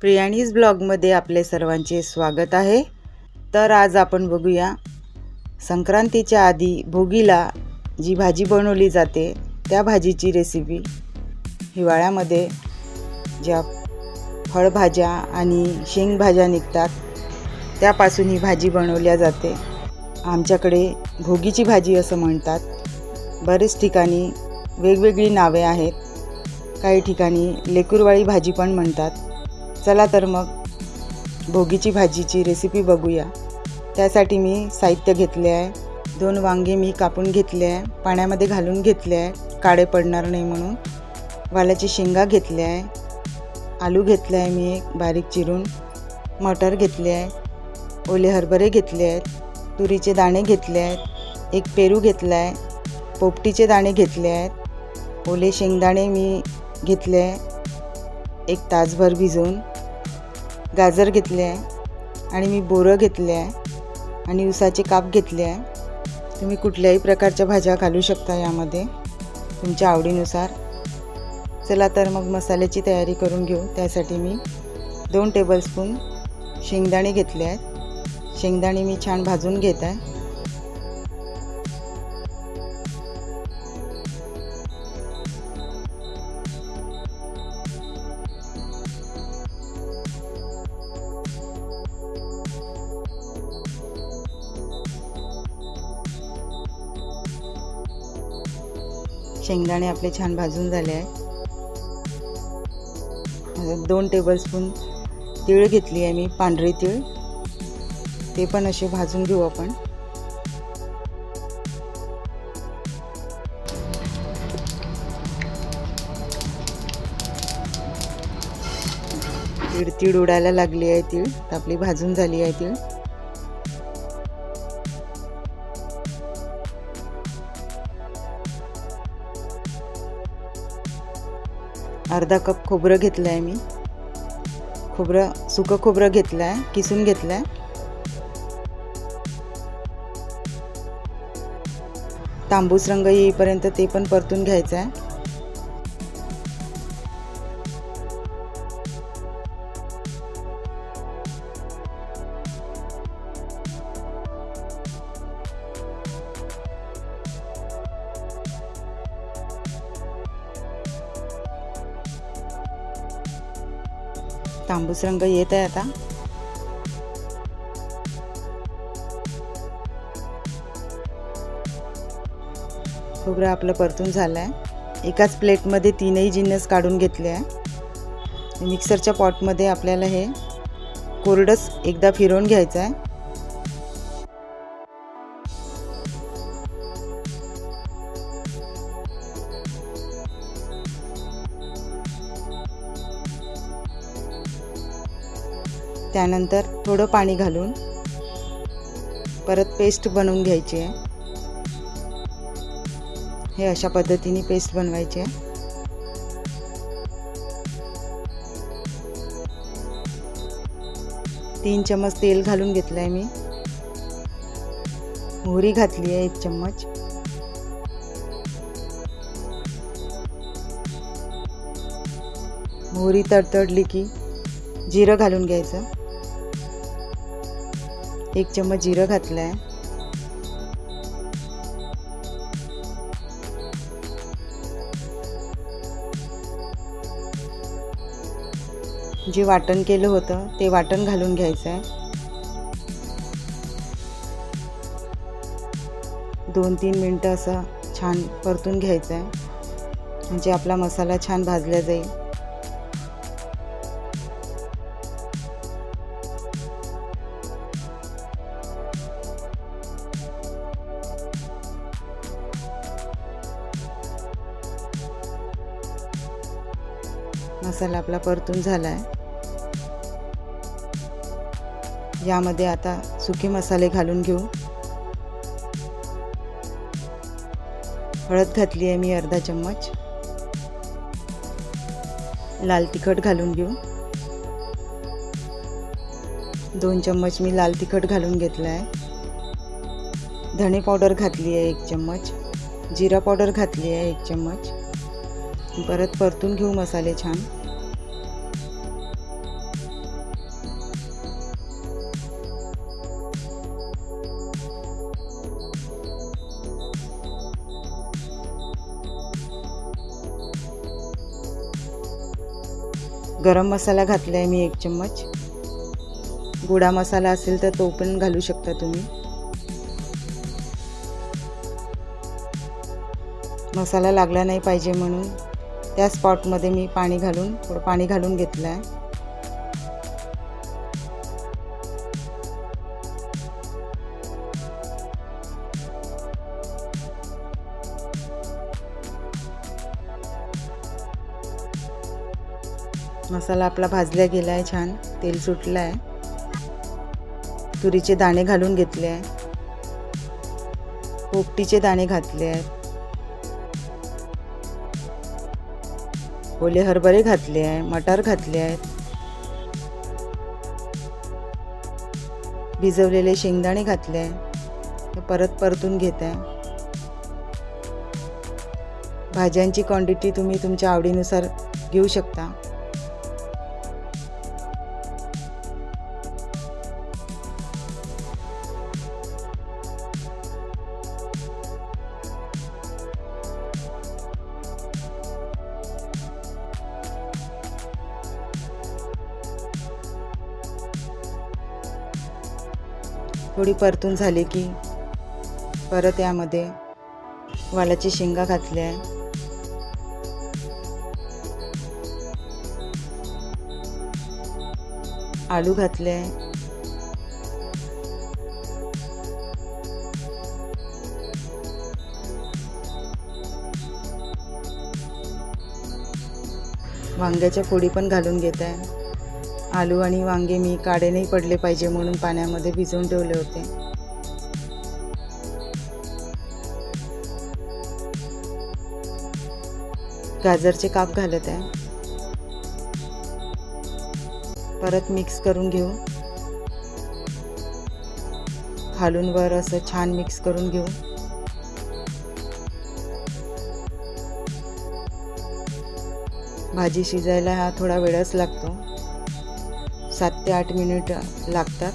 प्रियाणीज ब्लॉगमध्ये आपले सर्वांचे स्वागत आहे. तर आज आपण बघूया संक्रांतीच्या आधी भोगीला जी भाजी बनवली जाते त्या भाजीची रेसिपी हिवाळ्यामध्ये ज्या फळभाज्या आणि शेंगभाज्या निघतात त्यापासून ही भाजी बनवल्या जाते. आमच्याकडे भोगीची भाजी असं म्हणतात. बरेच ठिकाणी वेगवेगळी नावे आहेत. काही ठिकाणी लेकुरवाळी भाजी पण म्हणतात. चला तर मग भोगीची भाजीची रेसिपी बघूया. त्यासाठी मी साहित्य घेतले आहे. दोन वांगे मी कापून घेतले आहे. पाण्यामध्ये घालून घेतले आहे. काळे पडणार नाही म्हणून. वालाची शेंगा घेतल्या आहे. आलू घेतले आहे मी एक बारीक चिरून. मटर घेतले आहे. ओले हरभरे घेतले आहेत. तुरीचे दाणे घेतले आहेत. एक पेरू घेतला आहे. पोपटीचे दाणे घेतले आहेत. ओले शेंगदाणे मी घेतले आहे. एक तासभर भिजवून गाजर घेतले आहे आणि मी बोरं घेतले आहे आणि उसाचे काप घेतले आहे. तुम्ही कुठल्याही प्रकारच्या भाज्या घालू शकता यामध्ये. तुमच्या आवडीनुसार. चला तर मग मसाल्याची तयारी करून घेऊ. त्यासाठी मी दोन टेबलस्पून शेंगदाणे घेतले आहेत. शेंगदाणे मी छान भाजून घेत आहे. शेंगदाणे आपले छान भाजून झाले आहे दोन टेबलस्पून तीळ घेतली आहे मी पांढरी तीळ. ते पण असे भाजून घेऊ आपण. तीळ तीळ उडायला लागली आहे तीळ आपली भाजून झाली आहे तीळ. अर्धा कप खोबरं घेतलं आहे मी. खोबरं सुकं खोबरं घेतलं आहे किसून घेतलं आहे तांबूस रंग येईपर्यंत ते पण परतून घ्यायचं आहे तांबूस रंग येत आहे आता. खोबरं आपलं परतून झालं आहे एकाच प्लेटमध्ये तीनही जिन्नस काढून घेतले आहे. मिक्सरच्या पॉटमध्ये आपल्याला हे कोरडंच एकदा फिरवून घ्यायचं आहे. त्यानंतर थोडं पाणी घालून परत पेस्ट बनवून घ्यायची आहे. हे अशा पद्धतीने पेस्ट बनवायची आहे. तीन चम्मच तेल घालून घेतलं आहे मी. मोहरी घातली आहे एक चम्मच. मोहरी तडतडली की जिरं घालून घ्यायचं. एक चम्मच जिरं घातलं आहे जे वाटण केलं होतं ते वाटण घालून घ्यायचं आहे दोन तीन मिनटं असं छान परतून घ्यायचं आहे म्हणजे आपला मसाला छान भाजला जाईल. मसाला आपला परतून झाला आहे यामध्ये आता सुके मसाले घालून घेऊ. हळद घातली आहे मी अर्धा चम्मच. लाल तिखट घालून घेऊ. दोन चम्मच मी लाल तिखट घालून घेतला आहे धणे पावडर घातली आहे एक चम्मच. जिरा पावडर घातली आहे एक चम्मच. परत परतून घेऊ मसाले छान. गरम मसाला घातला आहे मी एक चम्मच. गोडा मसाला असेल तर तो पण घालू शकता तुम्ही. मसाला लागला नाही पाहिजे म्हणून. त्या स्पॉटमध्ये मी पाणी घालून थोडं पाणी घालून घेतलं आहे. मसाला आपला भाजला गेला आहे छान तेल सुटलं आहे. तुरीचे दाणे घालून घेतले आहे. पोपटीचे दाणे घातले आहेत. ओले हरभरे घातले आहे मटार घातले आहेत भिजवलेले शेंगदाणे घातले आहे. ते परत परतून घेत आहे. भाज्यांची क्वांटिटी तुम्ही तुमच्या आवडीनुसार घेऊ शकता. थोडी परतून झाली की परत यामध्ये वालाची शेंगा घातल्या. आहे आलू घातले. आहे वांग्याच्या फोडी पण घालून घेत आहे आलू आणि वांगे मी काडे नाही पडले पाहिजे म्हणून पाण्यामध्ये भिजवून ठेवले होते. गाजरचे काप घालत आहे. परत मिक्स करून घेऊ. खालून वर असं छान मिक्स करून घेऊ. भाजी शिजायला हा थोडा वेळच लागतो. सात ते आठ मिनिट लागतात.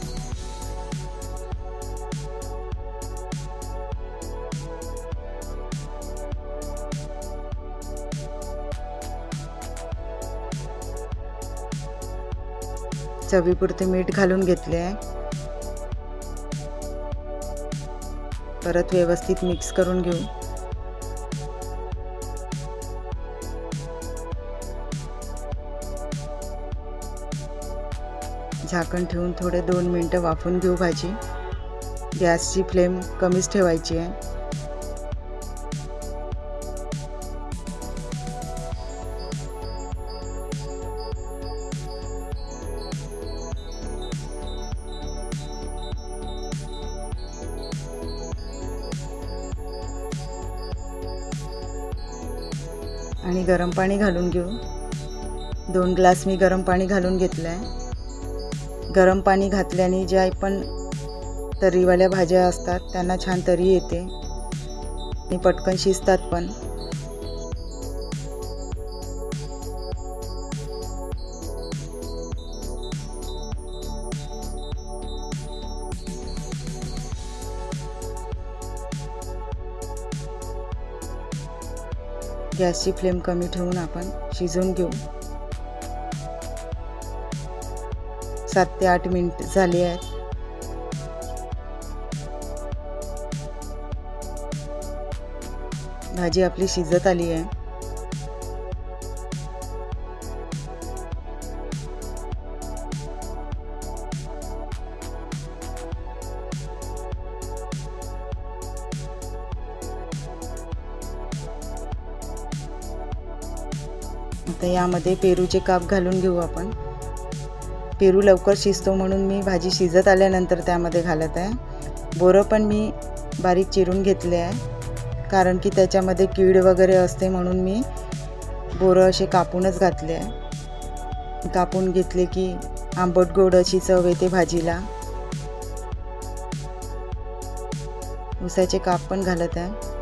चवीपुरते मीठ घालून घेतले. आहे परत व्यवस्थित मिक्स करून घेऊ. झाकण ठेवून थोडे दोन मिनटं वाफून घेऊ भाजी. गॅसची फ्लेम कमीच ठेवायची आहे. आणि गरम पाणी घालून घेऊ. दोन ग्लास मी गरम पाणी घालून घेतलं आहे गरम पाणी घातल्याने ज्या पण तर्रीवाल्या भाज्या असतात त्यांना छान तरी येते. आणि पटकन शिजतात पण. गॅसची फ्लेम कमी ठेवून आपण शिजवून घेऊ. सात ते आठ मिनिट झाली आहेत. भाजी आपली शिजत आली आहे. आता यामध्ये पेरूचे काप घालून घेऊ आपण. पेरू लवकर शिजतो म्हणून मी भाजी शिजत आल्यानंतर त्यामध्ये घालत आहे. बोरं पण मी बारीक चिरून घेतले आहे. कारण की त्याच्यामध्ये कीड वगैरे असते म्हणून मी बोरं असे कापूनच घातले आहे. कापून घेतले की आंबट गोड अशी चव येते भाजीला. उसाचे काप पण घालत आहे.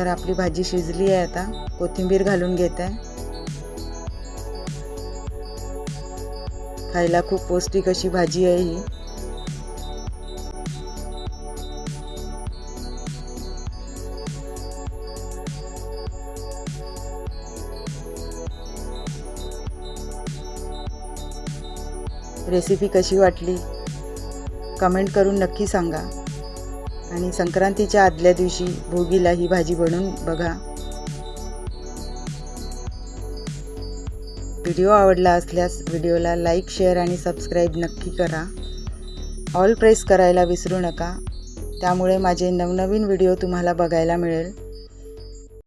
तर आपली भाजी शिजली आहे आता. कोथिंबीर घालून घेत. आहे खायला खूप पौष्टिक अशी भाजी आहे ही. रेसिपी कशी वाटली? कमेंट करून नक्की सांगा. आणि संक्रांतीच्या आदल्या दिवशी भोगीला ही भाजी बनवून बघा. व्हिडिओ आवडला असल्यास व्हिडिओला लाईक शेअर आणि सबस्क्राईब नक्की करा. ऑल प्रेस करायला विसरू नका. त्यामुळे माझे नवनवीन व्हिडिओ तुम्हाला बघायला मिळेल.